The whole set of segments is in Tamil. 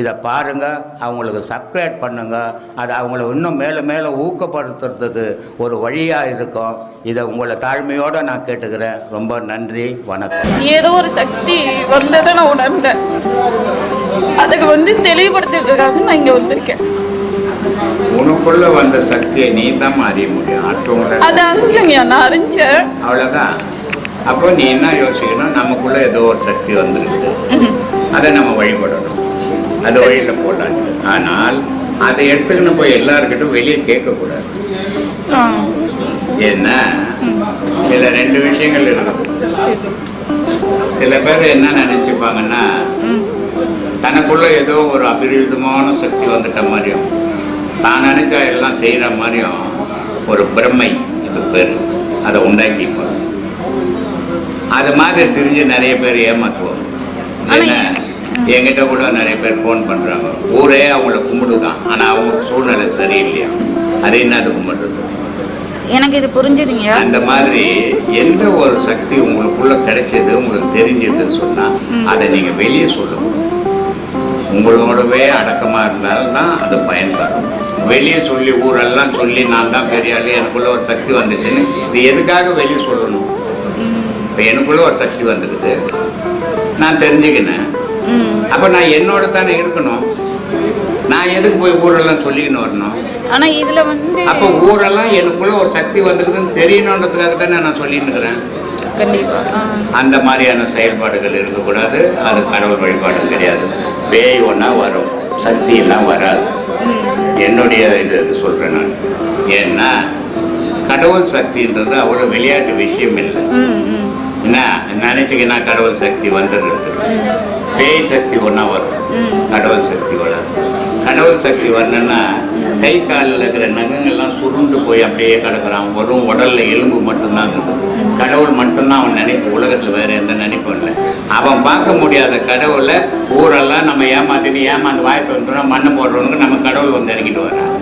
இதை பாருங்க அவங்களுக்கு சப்ஸ்கிரைப் பண்ணுங்க. அது அவங்கள இன்னும் மேலே மேலே ஊக்கப்படுத்துறதுக்கு ஒரு வழியாக இருக்கும். இதை உங்களை தாழ்மையோடு நான் கேட்டுக்கிறேன். ரொம்ப நன்றி வணக்கம். ஏதோ ஒரு சக்தி வந்ததை நான் உணர்ந்தேன். அதுக்கு வந்து தெளிவுபடுத்துறதுக்காக நான் இங்கே வந்திருக்கேன். உனக்குள்ள வந்த சக்தியை நீ தான் அறிய முடியும். மற்றவங்கள அதை அறிஞ்சேங்க நான் அறிஞ்சேன். அவ்வளோதான் அப்போ நீ என்ன யோசிக்கணும்? நமக்குள்ள ஏதோ ஒரு சக்தி வந்திருக்கு. அதை நம்ம வழிபடணும். அது வழியில் போடலாம். ஆனால் அதை எடுத்துக்கின்னு போய் எல்லாருக்கிட்டும் வெளியே கேட்கக்கூடாது. ஏன்னா இதில் ரெண்டு விஷயங்கள் இருக்குது. சில பேர் என்ன நினச்சிப்பாங்கன்னா தனக்குள்ள ஏதோ ஒரு அபிரிதமான சக்தி வந்துட்ட மாதிரியும் தான் நினச்சா எல்லாம் செய்கிற மாதிரியும் ஒரு பிரமை இது பேர். அதை உண்டாக்கிப்பாங்க. அது மாதிரி தெரிஞ்சு நிறைய பேர் ஏமாத்துவாங்க. ஏன்னா என்கிட்ட கூட நிறைய பேர் ஃபோன் பண்ணுறாங்க ஊரே அவங்கள கும்பிடுதான். ஆனால் அவங்க சூழ்நிலை சரியில்லையா? அது என்னது கும்பிடுறது? எனக்கு இது புரிஞ்சுதுங்க. அந்த மாதிரி எந்த ஒரு சக்தி உங்களுக்குள்ள கிடைச்சது உங்களுக்கு தெரிஞ்சதுன்னு சொன்னா அதை நீங்க வெளியே சொல்லணும் உங்களோடவே அடக்கமா இருந்தால்தான் அது பயன் தரும் வெளியே சொல்லி ஊரெல்லாம் சொல்லி நான் தான் பெரிய ஆளு எனக்குள்ள ஒரு சக்தி வந்துச்சுன்னு இது எதுக்காக வெளியே சொல்லணும்? இப்போ எனக்குள்ள ஒரு சக்தி வந்துக்குது. நான் தெரிஞ்சுக்கினேன். அப்போ நான் என்னோட தானே இருக்கணும்? நான் எதுக்கு போய் ஊரெல்லாம் சொல்லிக்கின்னு வரணும்? ஆனால் இதில் வந்து அப்போ ஊரெல்லாம் எனக்குள்ள ஒரு சக்தி வந்துக்குதுன்னு தெரியணுன்றதுக்காக தானே நான் சொல்லின்னு இருக்கிறேன் கண்டிப்பாக அந்த மாதிரியான செயல்பாடுகள் இருக்கக்கூடாது. அது கடவுள் வழிபாடு கிடையாது. பேய் ஒன்றா வரும். சக்தி எல்லாம் வராது. என்னுடைய இது சொல்கிறேன் நான். ஏன்னா கடவுள் சக்தின்றது அவ்வளோ விளையாட்டு விஷயம் இல்லை. என்ன? நினைச்சுக்கினா கடவுள் சக்தி வந்துடுறது. பேய் சக்தி ஒன்றா வரும். கடவுள் சக்தி வராது. கடவுள் சக்தி வரணும்னா கை காலில் இருக்கிற நகங்கள்லாம் சுருண்டு போய் அப்படியே கிடக்குறான். வெறும் உடல்ல எலும்பு மட்டும்தான் இருக்குது. கடவுள் மட்டும்தான் அவன் நினைப்பு. உலகத்தில் வேற எந்த நினைப்பும் இல்லை. அவன் பார்க்க முடியாத கடவுளை ஊரெல்லாம் நம்ம ஏமாத்திட்டு ஏமாந்து வாய் தந்துனா மண்ணை போடுறவனுக்கு நம்ம கடவுள் வந்து இறங்கிட்டு வரான்.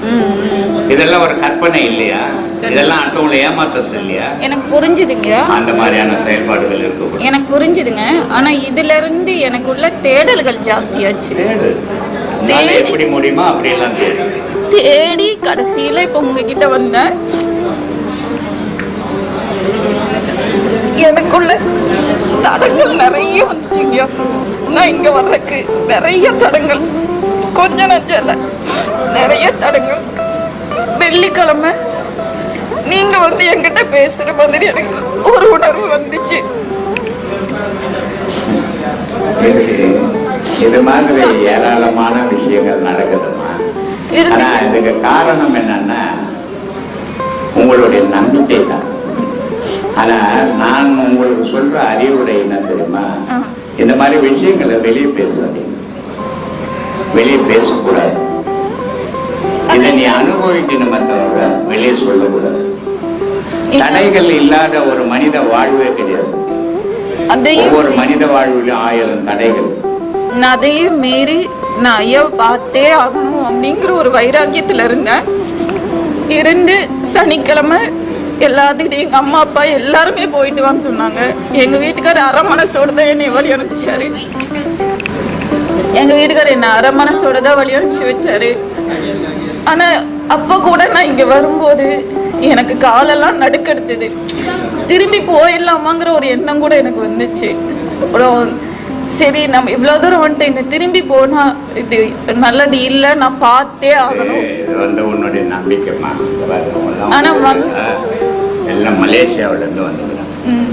இதெல்லாம் ஒரு கற்பனை இல்லையா? இதெல்லாம் அடுத்தவங்களை ஏமாத்துறது இல்லையா? எனக்கு புரிஞ்சுதுங்க. அந்த மாதிரியான செயல்பாடுகள் இருக்கக்கூடாது. எனக்கு புரிஞ்சுதுங்க. ஆனால் இதுல இருந்து எனக்குள்ள தேடல்கள் ஜாஸ்தியாச்சு. தேடு. உன்னால எப்படி முடியுமோ அப்படியெல்லாம் தேடு. தேடி கடைசியில் இப்போ உங்ககிட்ட வந்தேன். எனக்குள்ள தடங்கள் நிறைய வந்துச்சுங்க. நான் இங்கே வர்றதுக்கு நிறைய தடங்கள். கொஞ்சம் நஞ்சம் இல்லை நிறைய தடங்கள். வெள்ளிக்கிழமை நீங்கள் வந்து என்கிட்ட பேசுகிற மாதிரி எனக்கு ஒரு உணர்வு வந்துச்சு. இது மாதிரி ஏராளமான விஷயங்கள் நடக்குதுமா ஆனா இருந்துச்சு. இதுக்கு காரணம் என்னன்னா உங்களுடைய நம்பிக்கை தான். ஆனா நான் உங்களுக்கு சொல்ற அறிவுரை என்ன தெரியுமா. இந்த மாதிரி விஷயங்களை வெளியே பேசாதீங்க. வெளியே பேசக்கூடாது. இதை நீ அனுபவிக்கணுமே தவிர வெளியே சொல்லக்கூடாது. தடைகள் இல்லாத ஒரு மனித வாழ்வே கிடையாது. ஒவ்வொரு மனித வாழ்விலும் ஆயிரம் தடைகள். நான் அதையும் மீறி நான் ஐயாவை பார்த்தே ஆகணும் அப்படிங்கிற ஒரு வைராக்கியத்தில் இருந்தேன். இருந்து சனிக்கிழமை எல்லாத்துக்கிட்டையும் எங்கள் அம்மா அப்பா எல்லாருமே போயிட்டு வான்னு சொன்னாங்க. எங்கள் வீட்டுக்காரர் அரை மனசோடு தான் என்னை வழி அனுப்பிச்சாரு. எங்கள் வீட்டுக்காரர் என்னை அரை மனசோட தான் வழி அனுப்பிச்சு வச்சாரு. ஆனால் அப்போ கூட நான் இங்கே வரும்போது எனக்கு காலெல்லாம் நடுக்கெடுத்தது. திரும்பி போயிடலாமாங்கிற ஒரு எண்ணம் கூட எனக்கு வந்துச்சு. அப்புறம் சரி நம்ம இவ்வளோ தூரம் வந்துட்டு இன்னும் திரும்பி போனா இது நல்லது இல்லை நான் பார்த்தே ஆகணும். வந்து உன்னுடைய நம்பிக்கைமா ஆனா வந்து- எல்லாம் மலேசியாவுல இருந்து வந்துக்கிறேன் ம்,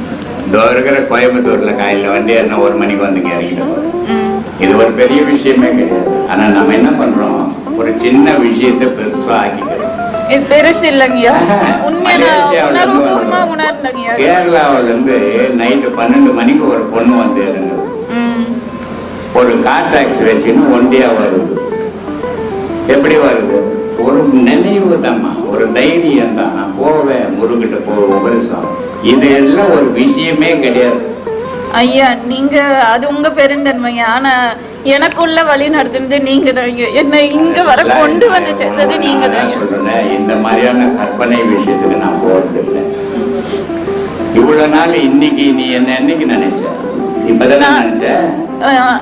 இதோ இருக்கிற கோயம்புத்தூர்ல காலையில் வண்டி என்ன ஒரு மணிக்கு வந்து இறங்கிட்டு. இது ஒரு பெரிய விஷயமே கிடையாது. ஆனா நம்ம என்ன பண்றோம்? ஒரு சின்ன விஷயத்தை பெருசா ஆக்கிக்கிறோம் இது பெருசு இல்லைங்கய்யா. உண்மையை நான் மலேசியாவுல இருந்து உணர்வுபூர்வமா. உணர்ந்தேங்கய்யா. கேரளாவுல இருந்து நைட்டு பன்னெண்டு மணிக்கு ஒரு பொண்ணு வந்து ம். ஒரு கார் டாக்ஸி வச்சுன்னு ஒண்டியா வருது. எப்படி வருது? ஒரு நினைவு தாம்மா ஒரு தைரியம் தான். நான் போவேன் முருகிட்ட போவேன் உபரிசம் இது எல்லாம் ஒரு விஷயமே கிடையாது. ஐயா நீங்க அது உங்க பெருந்தன்மையா? ஆனா எனக்குள்ள வழி நடத்துனது நீங்க தான் என்னை இங்க வர கொண்டு வந்து சேர்த்தது நீங்க சொல்றேன் இந்த மாதிரியான கற்பனை விஷயத்துக்கு நான் போறது இல்லை. இவ்வளவு நாள் இன்னைக்கு நீ என்ன என்னைக்கு நினைச்ச? இப்பதானே நான்- நினைச்ச?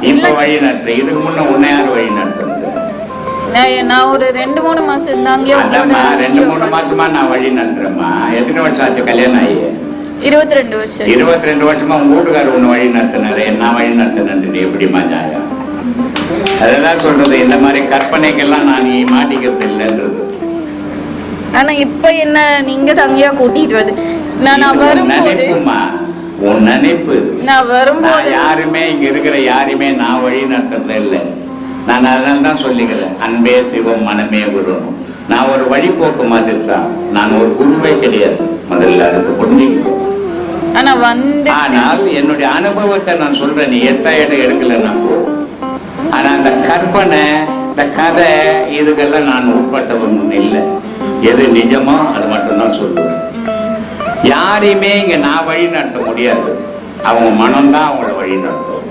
இப்ப இல்ல. வழி நடத்துற. இதுக்கு முன்ன உன்னை யார் வழி நடத்துறது நான் ஒரு ரெண்டு மூணு மாசம் தாங்க ரெண்டு மூணு மாசமா நான் வழி நடத்துறேம்மா. எத்தனை வருஷம் ஆச்சு கல்யாணம் ஆகி? இருபத்தி ரெண்டு வருஷம். இருபத்தி ரெண்டு வருஷமா உங்க வீட்டுக்காரர் உன்னை வழி நடத்தினாரு. என்ன வழி நடத்தினது? எப்படிமா நியாயம் அதுதான் சொல்றது இந்த மாதிரி கற்பனைக்கெல்லாம் நான் மாட்டிக்கிறது இல்லைன்றது. ஆனா இப்ப என்ன நீங்க தங்கியா கூட்டிட்டு வந்து நான் வரும்போது உன் நினைப்பு. நான் வரும்போது யாருமே இங்க இருக்கிற யாருமே நான் வழி நடத்துறது இல்லை நான் அதனால தான் சொல்லிக்கிறேன் அன்பே சிவம் மனமே குரு நான் ஒரு வழிபோக்கு மாதிரி தான். நான் ஒரு குருவே கிடையாது. முதல்ல அதுக்கு புரிஞ்சுக்கணும் ஆனா வந்து ஆனால் என்னுடைய அனுபவத்தை நான் சொல்றேன் நீ எட்ட இடம் எடுக்கலன்னா கற்பனை இந்த கதை இதுக்கெல்லாம் நான் உட்பட்டவன் இல்லை. எது நிஜமோ அது மட்டும்தான் சொல்லுவேன். யாரையுமே இங்க நான் வழி நடத்த முடியாது. அவங்க மனம்தான் அவங்கள வழி நடத்தும்.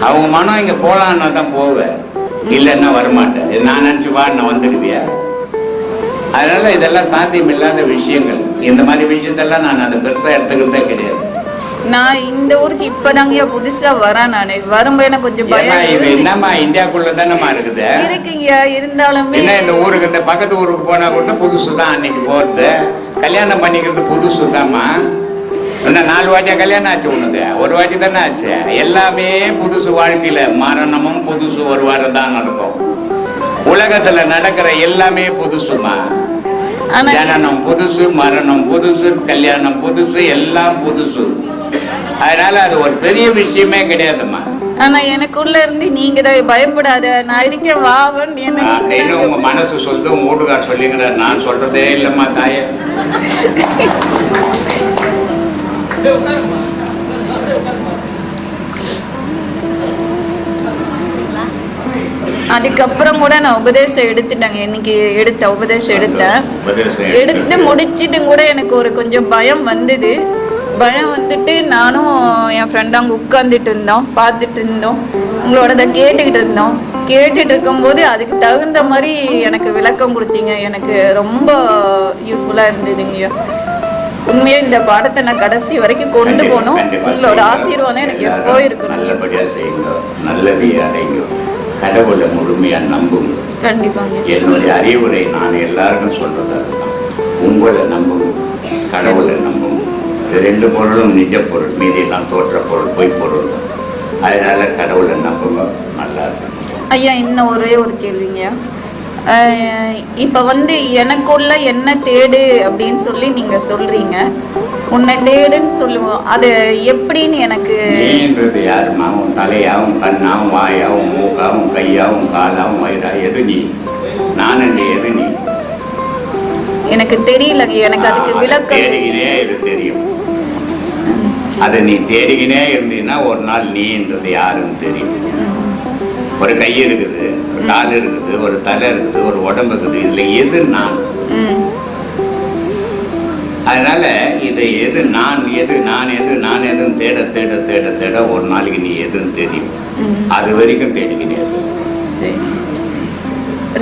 அவங்க மனம் இங்க போலான்னா தான் போவேன். இல்லைன்னா வரமாட்டேன். நான் நினச்சி வா நான் வந்துடுவியா? அதனால இதெல்லாம் சாத்தியம் இல்லாத விஷயங்கள். இந்த மாதிரி விஷயத்தெல்லாம் நான் அதை பெருசாக எடுத்துக்கிறதே கிடையாது. நான் இந்த ஊருக்கு இப்பதாங்கய்யா புதுசா வரேன் நானு. வரும்போது எனக்கு கொஞ்சம் ஏன்னா பயம் இது. என்னம்மா இந்தியாக்குள்ள தானம்மா இருக்குது? இருக்குங்கய்யா இருந்தாலுமே என்ன இந்த ஊருக்கு இந்த பக்கத்து ஊருக்கு போனா கூட புதுசு தான் அன்னைக்கு போறது? கல்யாணம் பண்ணிக்கிறது புதுசு தாம்மா இன்னும் நாலு வாட்டியா கல்யாணம் ஆச்சு உனக்கு? ஒரு வாட்டி தானே ஆச்சு? எல்லாமே புதுசு வாழ்க்கையில மரணமும் புதுசு ஒரு வாரம் தான் நடக்கும். உலகத்துல நடக்கிற எல்லாமே புதுசுமா ஆனா ஜனனம் புதுசு மரணம் புதுசு கல்யாணம் புதுசு எல்லாம் புதுசு. அதனால அது ஒரு பெரிய விஷயமே கிடையாதும்மா. ஆனா எனக்குள்ள இருந்து நீங்க தான் பயப்படாத நான் இருக்கேன் வாவன் என்ன உங்க மனசு சொல்லுது உங்க வீட்டுக்கார் சொல்லிங்கிறார் நான் சொல்றதே இல்லம்மா தாயே. அதுக்கப்புறம் கூட நான் உபதேசம் எடுத்துட்டேங்க. இன்னைக்கு எடுத்த உபதேசம் எடுத்தேன். எடுத்து முடிச்சிட்டு கூட எனக்கு ஒரு கொஞ்சம் பயம் வந்தது. பயம் வந்துட்டு நானும் என் ஃப்ரெண்ட் அங்கே உட்காந்துட்டு இருந்தோம் பார்த்துட்டு இருந்தோம். உங்களோடத கேட்டுக்கிட்டு இருந்தோம். கேட்டுட்டு இருக்கும்போது அதுக்கு தகுந்த மாதிரி எனக்கு விளக்கம் கொடுத்தீங்க. எனக்கு ரொம்ப யூஸ்ஃபுல்லாக இருந்ததுங்கய்யா உண்மையாக இந்த பாடத்தை நான் கடைசி வரைக்கும் கொண்டு போகணும். உங்களோட. ஆசீர்வாதம் எனக்கு எப்போ இருக்கணும். நல்லபடியா செய்யுங்க. நல்லதை அடைங்க கடவுளை முழுமையா நம்புங்க. கண்டிப்பாங்க. என்னுடைய அறிவுரை நான் எல்லாருக்கும் சொல்றது அதுதான். உங்களை நம்புங்க. கடவுளை இது ரெண்டு பொருளும் நிஜ பொருள் மீதியெல்லாம் தோற்ற பொருள் பொய் பொருள் தான். அதனால கடவுளை நம்புங்க நல்லா இருக்கும் ஐயா இன்னும் ஒரே ஒரு கேள்விங்கய்யா இப்போ வந்து எனக்குள்ள என்ன தேடு அப்படின்னு சொல்லி நீங்கள் சொல்கிறீங்க உன்னை தேடுன்னு சொல்லுவோம். அது எப்படின்னு எனக்கு நீன்றது யாருமா உன் தலையாவும் கண்ணாவும் வாயாவும் மூக்காவும் கையாவும் காலாவும் வயிறா எது நீ? நான் எது நீ? எனக்கு தெரியலங்க. எனக்கு அதுக்கு விளக்கம் தெரியும். அதை நீ தேடிக்கினே இருந்தீன்னா ஒரு நாள் நீன்றது யாருன்னு தெரியும். ஒரு கை இருக்குது ஒரு கால் இருக்குது ஒரு தலை இருக்குது ஒரு உடம்பு இருக்குது. இதுல எது நான்? ம் அதனால இதை எது நான் எது நான் எது நான் எதுன்னு தேட தேட தேட தேட ஒரு நாளைக்கு நீ எதுன்னு தெரியும். அது வரைக்கும் தேடிக்கினே இரு. சரி.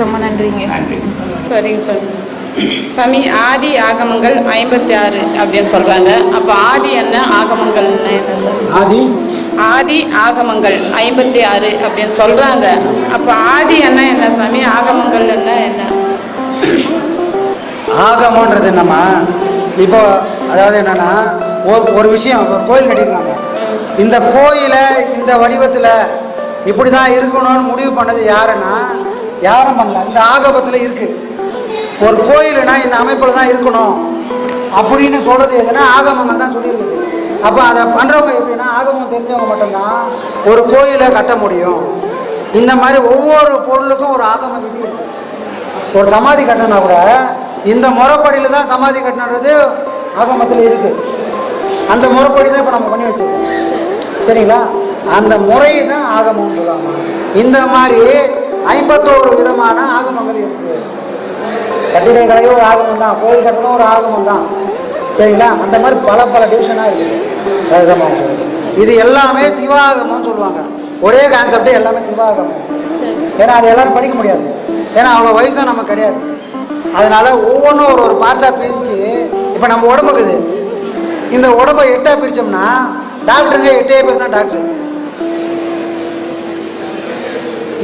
ரொம்ப நன்றிங்க. நன்றி. சரிங்க சாமி சாமி ஆதி ஆகமங்கள் ஐம்பத்தி ஆறு அப்படின்னு சொல்கிறாங்க அப்போ ஆதி என்ன ஆகமங்கள்னா என்ன சார் ஆதி? ஆதி ஆகமங்கள் ஐம்பத்தி ஆறு அப்படின்னு சொல்கிறாங்க அப்போ ஆதி என்ன என்ன சாமி? ஆகமங்கள் என்ன என்ன? ஆகமன்றது என்னம்மா? இப்போ அதாவது என்னன்னா ஒரு ஒரு விஷயம் ஒரு கோயில் கட்டியிருக்காங்க. இந்த கோயிலை இந்த வடிவத்தில் இப்படி தான் இருக்கணும்னு முடிவு பண்ணது யாருன்னா யாரும் பண்ணல. இந்த ஆகமத்தில் இருக்கு. ஒரு கோயிலுனா இந்த அமைப்பில் தான் இருக்கணும் அப்படின்னு சொல்கிறது எதுனா ஆகமங்கள் தான் சொல்லியிருக்குது. அப்போ அதை பண்ணுறவங்க எப்படின்னா ஆகமம் தெரிஞ்சவங்க மட்டும்தான் ஒரு கோயிலை கட்ட முடியும். இந்த மாதிரி ஒவ்வொரு பொருளுக்கும் ஒரு ஆகம விதி இருக்குது ஒரு சமாதி கட்டினா கூட இந்த முறைப்படியில் தான் சமாதி கட்டினது ஆகமத்தில் இருக்குது அந்த முறைப்படி தான் இப்போ நம்ம பண்ணி வச்சிருக்கோம். சரிங்களா? அந்த முறை தான் ஆகமம்னு சொல்லுவாங்க. இந்த மாதிரி ஐம்பத்தோரு விதமான ஆகமங்கள் இருக்குது இருக்கு கட்டிடக்கலையும் ஒரு ஆகமம் தான் கோயில் கட்டணும் ஒரு ஆகமம் தான். சரிங்களா? அந்த மாதிரி பல பல டிவிஷனாக இருக்குது. அதுதான் சொல்லுங்கள் இது எல்லாமே சிவாகமம்னு சொல்லுவாங்க. ஒரே கான்செப்டே எல்லாமே சிவாகமம். ஏன்னா அது எல்லாரும் படிக்க முடியாது. ஏன்னா அவ்வளோ வயசாக நமக்கு கிடையாது. அதனால ஒவ்வொன்றும் ஒரு ஒரு பார்ட்டாக பிரித்து இப்போ நம்ம உடம்புக்குது இந்த உடம்பை எட்டாக பிரித்தோம்னா டாக்டருங்க எட்டே பேர் தான் டாக்டர்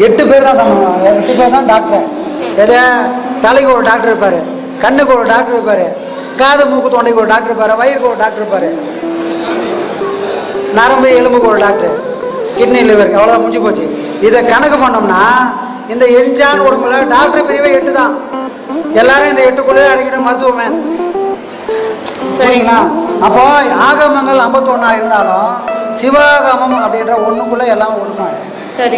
எட்டு பேர் தான் சமம் எட்டு பேர் தான் டாக்டர் எதை? தலைக்கு ஒரு டாக்டர் இருப்பார் கண்ணுக்கு ஒரு டாக்டர் இருப்பார் காது மூக்கு தொண்டைக்கு ஒரு டாக்டர் இருப்பார் வயிறுக்கு ஒரு டாக்டர் இருப்பார். நரம்பு எலும்புக்கு ஒரு டாக்டர். கிட்னி லிவருக்கு அவ்வளோதான் முடிஞ்சு போச்சு. இதை கணக்கு பண்ணோம்னா இந்த எரிஞ்சான் உடம்புல டாக்டர் பிரிவே எட்டு தான். எல்லாரும் இந்த எட்டுக்குள்ளே அடங்கிட்ட மருத்துவமே. சரிங்களா அப்போ ஆகமங்கள் ஐம்பத்தொன்னா இருந்தாலும் சிவாகமம் அப்படின்ற ஒன்றுக்குள்ளே எல்லாம் ஒழுக்கம் சரி.